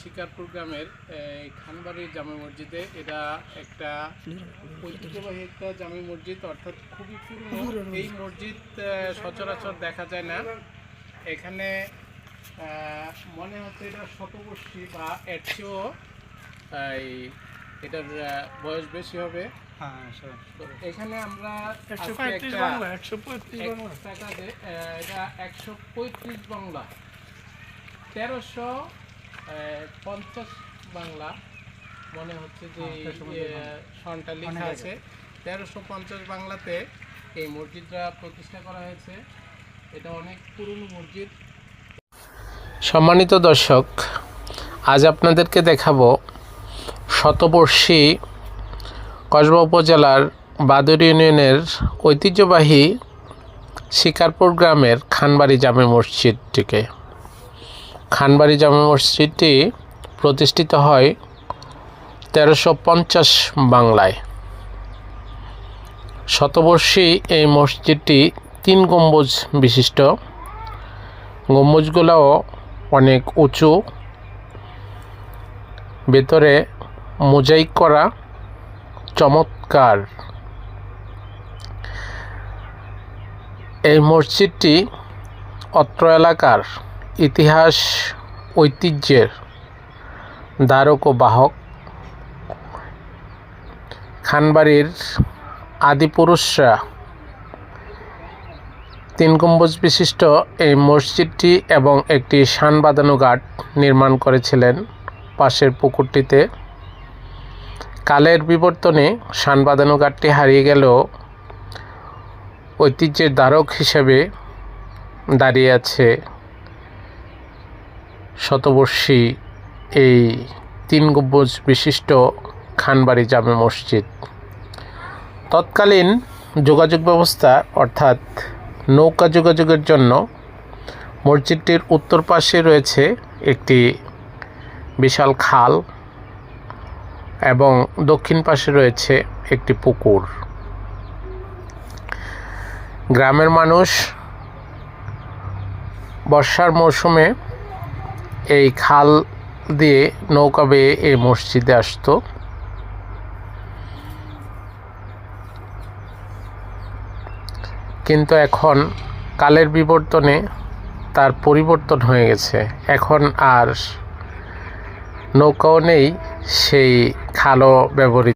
শিকারপুর গ্রামের খানবাড়ি জামে মসজিদে এটা একটা ঐতিহ্যবাহী একটা জামে মসজিদ, অর্থাৎ খুবই পুরনো। এই মসজিদ সচরাচর দেখা যায় না। এখানে মনে হচ্ছে এটা শতবর্ষী বা এর চেয়েও এটার বয়স বেশি হবে। এখানে আমরা একশো পঁয়ত্রিশ বাংলা একশো পঁয়ত্রিশ বাংলা। এটা একশো পঁয়ত্রিশ বাংলা। তেরোশো পঞ্চাশ বাংলা। মনে হচ্ছে যে হ্যাঁ, 1350 এই, আহ, সনটা লেখা আছে। তেরোশো পঞ্চাশ বাংলাতে এই মসজিদটা প্রতিষ্ঠা করা হয়েছে। এটা অনেক পুরনো মসজিদ। সম্মানিত দর্শক আজ আপনাদেরকে দেখাবো শতবর্ষী কসবা উপজেলার বাদুর ইউনিয়নের ঐতিহ্যবাহী শিকারপুর গ্রামের খানবাড়ি জামে মসজিদটিকে। খানবাড়ি জামে মসজিদটি প্রতিষ্ঠিত হয় তেরোশো পঞ্চাশ বাংলায়। শতবর্ষী এই মসজিদটি তিন গম্বুজ বিশিষ্ট। গম্বুজগুলোও অনেক উঁচু। ভেতরে মোজাইক করা চমৎকার। এই মসজিদটি অত্র এলাকার ইতিহাস, ঐতিহ্যের দ্বারক ও বাহক। খানবাড়ির আদিপুরুষরা তিন গম্বুজ বিশিষ্ট এই মসজিদটি এবং একটি শান বাঁধানো ঘাট নির্মাণ করেছিলেন পাশের পুকুরটিতে। কালের বিবর্তনে শান বাঁধানো ঘাটটি হারিয়ে গেলেও ঐতিহ্যের ধারক হিসেবে দাঁড়িয়ে আছে শতবর্ষী এই তিন গম্বুজ বিশিষ্ট খানবাড়ি জামে মসজিদ। তৎকালীন যোগাযোগ ব্যবস্থা অর্থাৎ নৌকা যোগাযোগের জন্য মসজিদটির উত্তর পাশে রয়েছে একটি বিশাল খাল। এবং দক্ষিণ পাশে রয়েছে একটি পুকুর। গ্রামের মানুষ বর্ষার মৌসুমে এই খাল দিয়ে নৌকা বেয়ে এই মসজিদে আসতো। কিন্তু এখন কালের বিবর্তনে তার পরিবর্তন হয়ে গেছে। এখন আর নৌকাও নেই সেই খালও ব্যবহৃত